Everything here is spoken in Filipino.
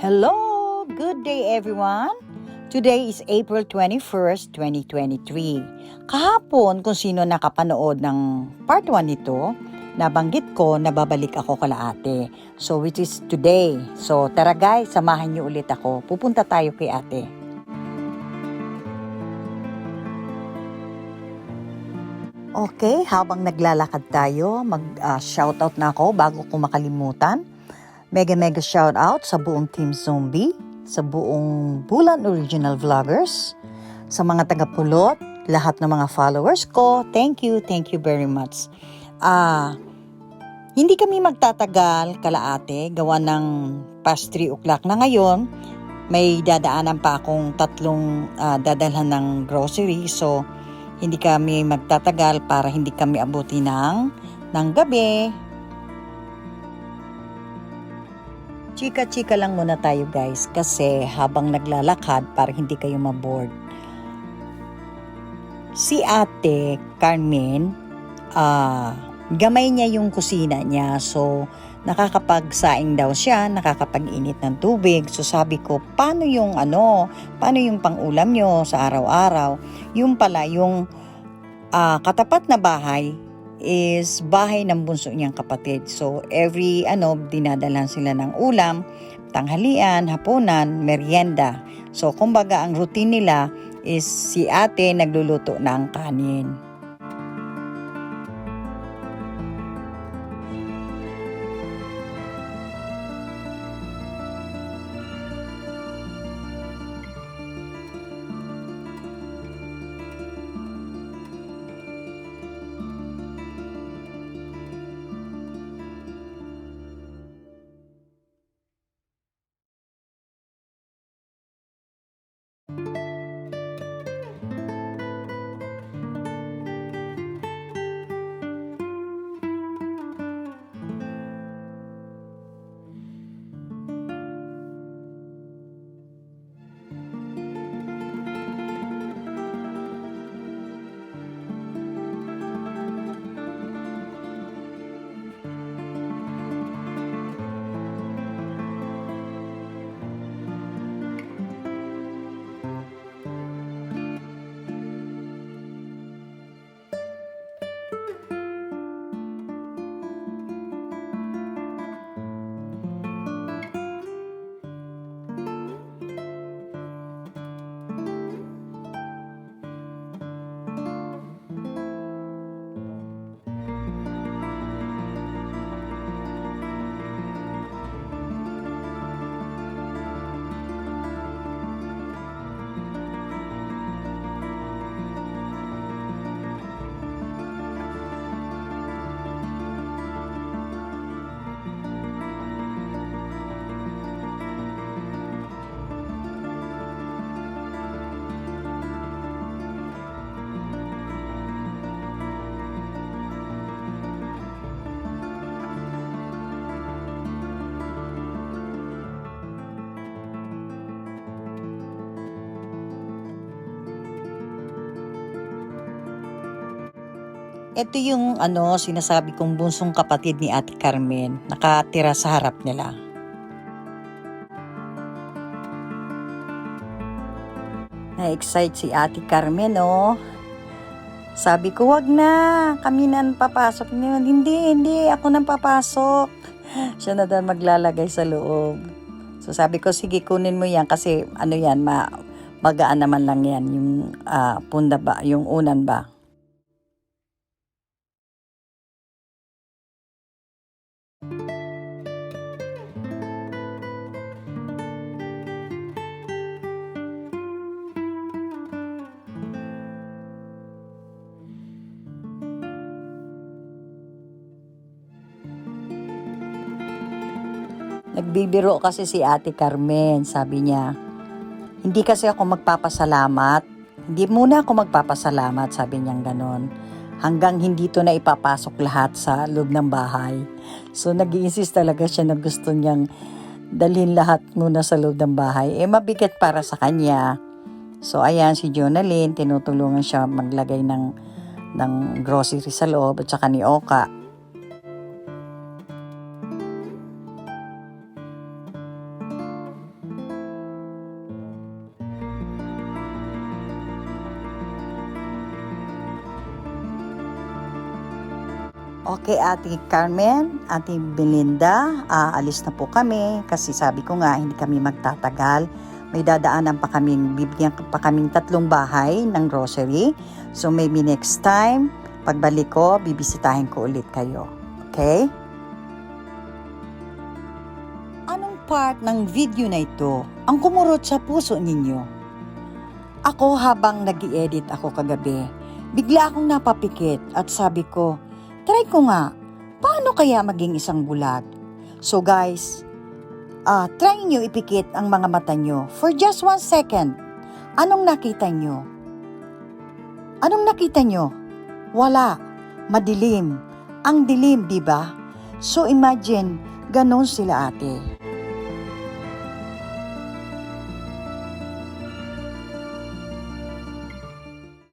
Hello! Good day everyone! Today is April 21st, 2023. Kahapon, kung sino nakapanood ng part 1 nito, nabanggit ko na babalik ako kala ate. So, which is today. So, tara guys, samahan niyo ulit ako. Pupunta tayo kay ate. Okay, habang naglalakad tayo, mag-shoutout na ako bago ko makalimutan. Mega mega shoutout sa buong Team Zombie, sa buong Bulan Original Vloggers, sa mga taga-pulot, lahat ng mga followers ko. Thank you, thank you very much. Ah, hindi kami magtatagal kalaate, gawa ng past 3 o'clock na ngayon. May dadaanan pa akong tatlong ah, dadalhan ng grocery. So, hindi kami magtatagal para hindi kami abuti ng, ng gabi. Chika-chika lang muna tayo guys kasi habang naglalakad para hindi kayo maboard. Si ate Carmen, ah, gamay niya yung kusina niya so nakakapagsaing daw siya, nakakapag-init ng tubig. So sabi ko, paano yung ano, paano yung pangulam nyo sa araw-araw? Yung pala, yung ah, katapat na bahay is bahay ng bunso niyang kapatid. So every ano, dinadalan sila ng ulam, tanghalian, hapunan, merienda. So kumbaga ang routine nila is si ate nagluluto ng kanin. Ito yung ano, sinasabi kong bunsong kapatid ni Ate Carmen, nakatira sa harap nila. Na-excite si Ate Carmen, oh. Sabi ko, wag na, kami na papasok niyon. Hindi, hindi, ako nang papasok. Siya na daw maglalagay sa loob. So sabi ko, sige, kunin mo yan kasi ano yan, ma magaan naman lang yan, yung ah, punda ba, yung unan ba. Nagbibiro kasi si Ate Carmen, sabi niya. Hindi kasi ako magpapasalamat. Hindi muna ako magpapasalamat, sabi niyang ganon. Hanggang hindi to na ipapasok lahat sa loob ng bahay. So nag insist talaga siya na gusto niyang dalhin lahat muna sa loob ng bahay. Eh mabigat para sa kanya. So ayan si Jonalyn, tinutulungan siya maglagay ng ng grocery sa loob at saka ni Oka. Okay, Ate Carmen, Ate Belinda, aalis na po kami kasi sabi ko nga hindi kami magtatagal. May dadaanan pa kaming, bibigyan pa kaming tatlong bahay ng grocery. So maybe next time, pagbalik ko, bibisitahin ko ulit kayo. Okay? Anong part ng video na ito ang kumurot sa puso ninyo? Ako habang nag edit ako kagabi, bigla akong napapikit at sabi ko, try ko nga, paano kaya maging isang bulag? So guys, ah try nyo ipikit ang mga mata nyo for just one second. Anong nakita nyo? Anong nakita nyo? Wala. Madilim. Ang dilim, di ba? So imagine, ganon sila ate.